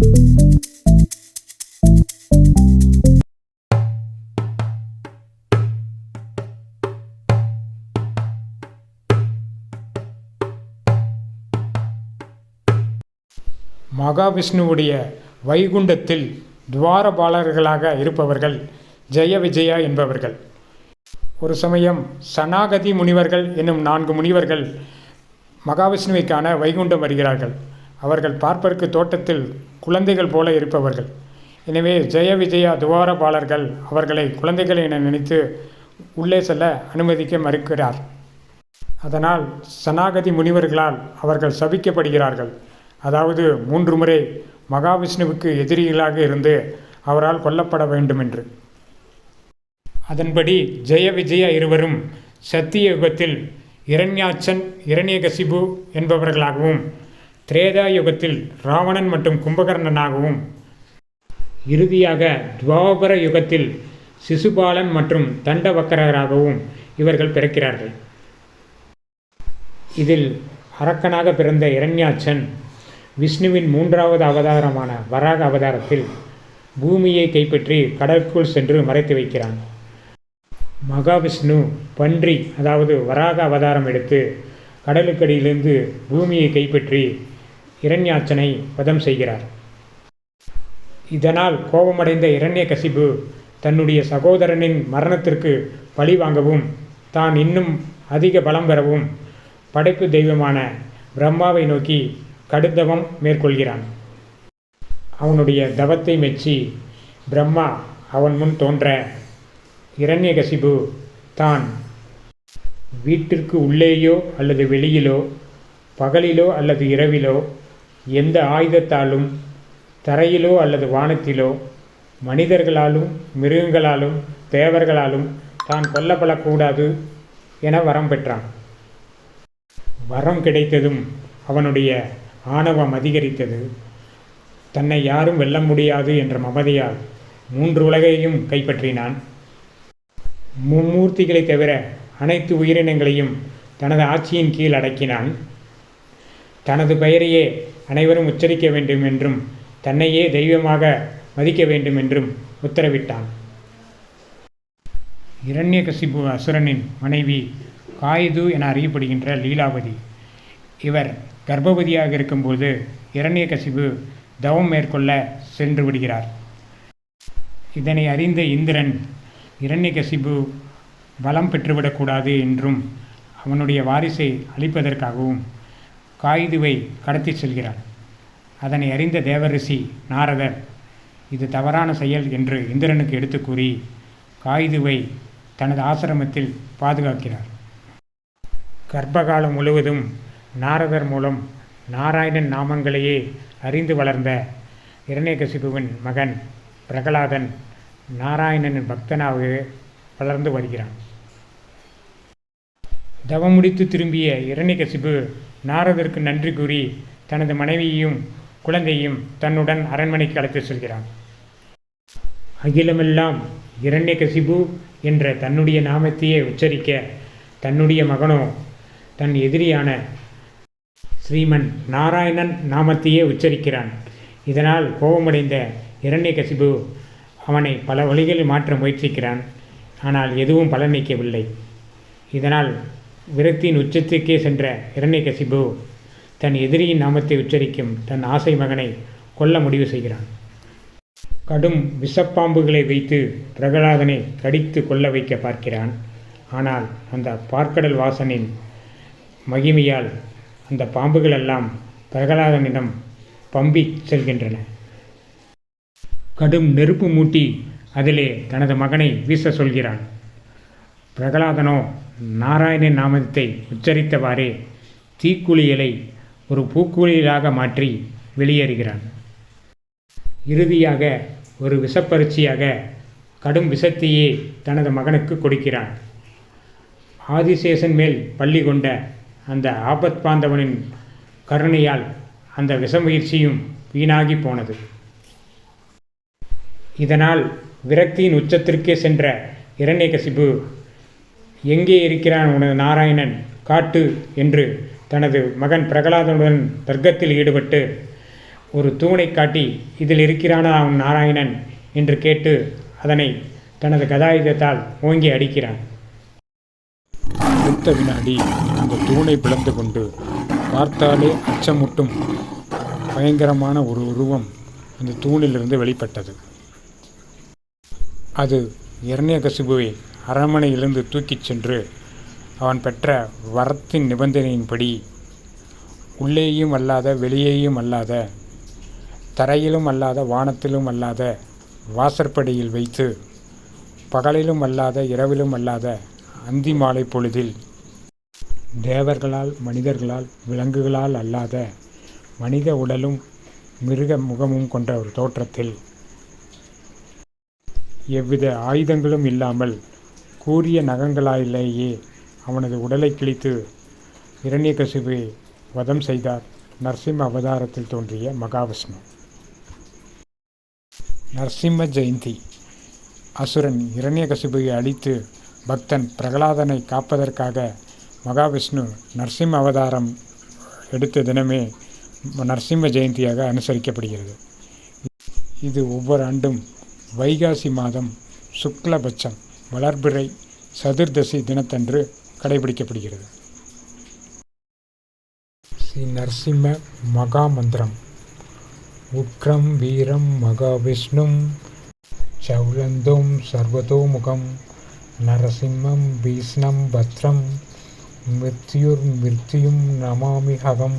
மகாவிஷ்ணுவுடைய வைகுண்டத்தில் துவாரபாலர்களாக இருப்பவர்கள் ஜெய விஜயா என்பவர்கள். ஒரு சமயம் சனாகதி முனிவர்கள் என்னும் நான்கு முனிவர்கள் மகாவிஷ்ணுவை காண வைகுண்டம் வருகிறார்கள். அவர்கள் பார்ப்பதற்கு தோட்டத்தில் குழந்தைகள் போல இருப்பவர்கள். எனவே ஜெய விஜயா துவாரபாலர்கள் அவர்களை குழந்தைகள் என நினைத்து உள்ளே செல்ல அனுமதிக்க மறுக்கிறார். அதனால் சனாகதி முனிவர்களால் அவர்கள் சபிக்கப்படுகிறார்கள். அதாவது மூன்று முறை மகாவிஷ்ணுவுக்கு எதிரிகளாக இருந்து அவரால் கொல்லப்பட வேண்டும் என்று அதன்படி ஜெய விஜயா இருவரும் சத்திய யுகத்தில் இரண்யாச்சன் இரண்யகசிபு என்பவர்களாகவும் திரேதா யுகத்தில் ராவணன் மற்றும் கும்பகர்ணனாகவும் இறுதியாக துவாபர யுகத்தில் சிசுபாலன் மற்றும் தண்டவக்கரராகவும் இவர்கள் பிறக்கிறார்கள். இதில் அரக்கனாக பிறந்த இரண்யாச்சன் விஷ்ணுவின் மூன்றாவது அவதாரமான வராக அவதாரத்தில் பூமியை கைப்பற்றி கடற்குள் சென்று மறைத்து வைக்கிறான். மகாவிஷ்ணு பன்றி அதாவது வராக அவதாரம் எடுத்து கடலுக்கடியிலிருந்து பூமியை கைப்பற்றி இரண்யாச்சனை வதம் செய்கிறார். இதனால் கோபமடைந்த இரண்யகசிபு தன்னுடைய சகோதரனின் மரணத்திற்கு பழி வாங்கவும் தான் இன்னும் அதிக பலம் பெறவும் படைப்பு தெய்வமான பிரம்மாவை நோக்கி கடுந்தவம் மேற்கொள்கிறான். அவனுடைய தவத்தை மெச்சி பிரம்மா அவன் முன் தோன்ற இரண்யகசிபு தான் வீட்டிற்கு உள்ளேயோ அல்லது வெளியிலோ பகலிலோ அல்லது இரவிலோ எந்த ஆயுதத்தாலும் தரையிலோ அல்லது வானத்திலோ மனிதர்களாலும் மிருகங்களாலும் தேவர்களாலும் தான் கொல்லப்படக்கூடாது என வரம் பெற்றான். வரம் கிடைத்ததும் அவனுடைய ஆணவம் அதிகரித்தது. தன்னை யாரும் வெல்ல முடியாது என்ற மமதையால் மூன்று உலகையும் கைப்பற்றினான். மும்மூர்த்திகளை தவிர அனைத்து உயிரினங்களையும் தனது ஆட்சியின் கீழ் அடக்கினான். தனது பெயரையே அனைவரும் உச்சரிக்க வேண்டும் என்றும் தன்னையே தெய்வமாக மதிக்க வேண்டும் என்றும் உத்தரவிட்டான். இரண்யகசிபு அசுரனின் மனைவி காயுது என அறியப்படுகின்ற லீலாவதி. இவர் கர்ப்பவதியாக இருக்கும்போது இரண்யகசிபு தவம் மேற்கொள்ள சென்று விடுகிறார். இதனை அறிந்த இந்திரன் இரண்யகசிபு பலம் பெற்றுவிடக்கூடாது என்றும் அவனுடைய வாரிசை அழிப்பதற்காகவும் காயுதுவை கடத்தி செல்கிறார் அதனை அறிந்த தேவரிஷி நாரதர் இது தவறான செயல் என்று இந்திரனுக்கு எடுத்து கூறி காயுதுவை தனது ஆசிரமத்தில் பாதுகாக்கிறார். கர்ப்பகாலம் முழுவதும் நாரதர் மூலம் நாராயணன் நாமங்களையே அறிந்து வளர்ந்த இரண்யகசிபுவின் மகன் பிரகலாதன் நாராயணனின் பக்தனாகவே வளர்ந்து வருகிறான். தவம் முடித்து திரும்பிய இரண்யகசிபு நாரதருக்கு நன்றி கூறி தனது மனைவியையும் குழந்தையும் தன்னுடன் அரண்மனைக்கு அழைத்து செல்கிறான். அகிலமெல்லாம் இரண்யகசிபு என்ற தன்னுடைய நாமத்தையே உச்சரிக்க தன்னுடைய மகனோ தன் எதிரியான ஸ்ரீமன் நாராயணன் நாமத்தையே உச்சரிக்கிறான். இதனால் கோபமடைந்த இரண்யகசிபு அவனை பல வழிகளில் மாற்ற முயற்சிக்கிறான். ஆனால் எதுவும் பலனளிக்கவில்லை. இதனால் விரக்தியின் உச்சத்துக்கே சென்ற இரண்யகசிபு தன் எதிரியின் நாமத்தை உச்சரிக்கும் தன் ஆசை மகனை கொல்ல முடிவு செய்கிறான். கடும் விஷப்பாம்புகளை வைத்து பிரகலாதனை கடித்து கொல்ல வைக்க பார்க்கிறான். ஆனால் அந்த பார்க்கடல் வாசனின் மகிமையால் அந்த பாம்புகள் எல்லாம் பிரகலாதனிடம் பம்பி செல்கின்றன. கடும் நெருப்பு மூட்டி அதிலே தனது மகனை வீச சொல்கிறான். பிரகலாதனோ நாராயணன் நாமத்தை உச்சரித்தவாறே தீக்குளியலை ஒரு பூக்குளியலாக மாற்றி வெளியேறுகிறான். இறுதியாக ஒரு விஷப்பரிச்சியாக கடும் விஷத்தையே தனது மகனுக்கு கொடுக்கிறான். ஆதிசேஷன் மேல் பள்ளி கொண்ட அந்த ஆபத் பாந்தவனின் கருணையால் அந்த விஷமுயற்சியும் வீணாகி போனது. இதனால் விரக்தியின் உச்சத்திற்கே சென்ற இரண்யகசிபு எங்கே இருக்கிறான் உனது நாராயணன்? காட்டு என்று தனது மகன் பிரகலாதனுடன் தர்க்கத்தில் ஈடுபட்டு ஒரு தூணை காட்டி இதில் இருக்கிறானா அவன் நாராயணன்? என்று கேட்டு அதனை தனது கதாயுதத்தால் ஓங்கி அடிக்கிறான். அடுத்த வினாடி அந்த தூணை பிளந்து கொண்டு பார்த்தாலே அச்சமூட்டும் பயங்கரமான ஒரு உருவம் அந்த தூணிலிருந்து வெளிப்பட்டது. அது இரண்யகசிபுவை அரண்மனையிலிருந்து தூக்கிச் சென்று அவன் பெற்ற வரத்தின் நிபந்தனையின்படி உள்ளேயும் அல்லாத வெளியேயும் அல்லாத தரையிலும் அல்லாத வானத்திலும் அல்லாத வாசற்படியில் வைத்து பகலிலும் அல்லாத இரவிலும் அல்லாத அந்தி மாலை பொழுதில் தேவர்களால் மனிதர்களால் விலங்குகளால் அல்லாத மனித உடலும் மிருக முகமும் கொண்ட ஒரு தோற்றத்தில் எவ்வித ஆயுதங்களும் இல்லாமல் கூரிய நகங்களாலேயே அவனது உடலை கிழித்து இரண்யகசிபை வதம் செய்தார். நரசிம்ம அவதாரத்தில் தோன்றிய மகாவிஷ்ணு. நரசிம்ம ஜெயந்தி. அசுரன் இரண்யகசிபுவை அழித்து பக்தன் பிரகலாதனை காப்பதற்காக மகாவிஷ்ணு நரசிம்ம அவதாரம் எடுத்த தினமே நரசிம்ம ஜெயந்தியாக அனுசரிக்கப்படுகிறது. இது ஒவ்வொரு ஆண்டும் வைகாசி மாதம் சுக்லபட்சம். வளர்பிறை சதுர்தசி தினத்தன்று கடைபிடிக்கப்படுகிறது. ஸ்ரீ நரசிம்ம மகா மந்திரம் உக்ரம் வீரம் மகாவிஷ்ணும். சௌலந்தோம் சர்வதோமுகம். நரசிம்மம் வீஷ்ணம் பத்ரம். மிருத்யுர் மிருத்யும் நமாமி ஹகம்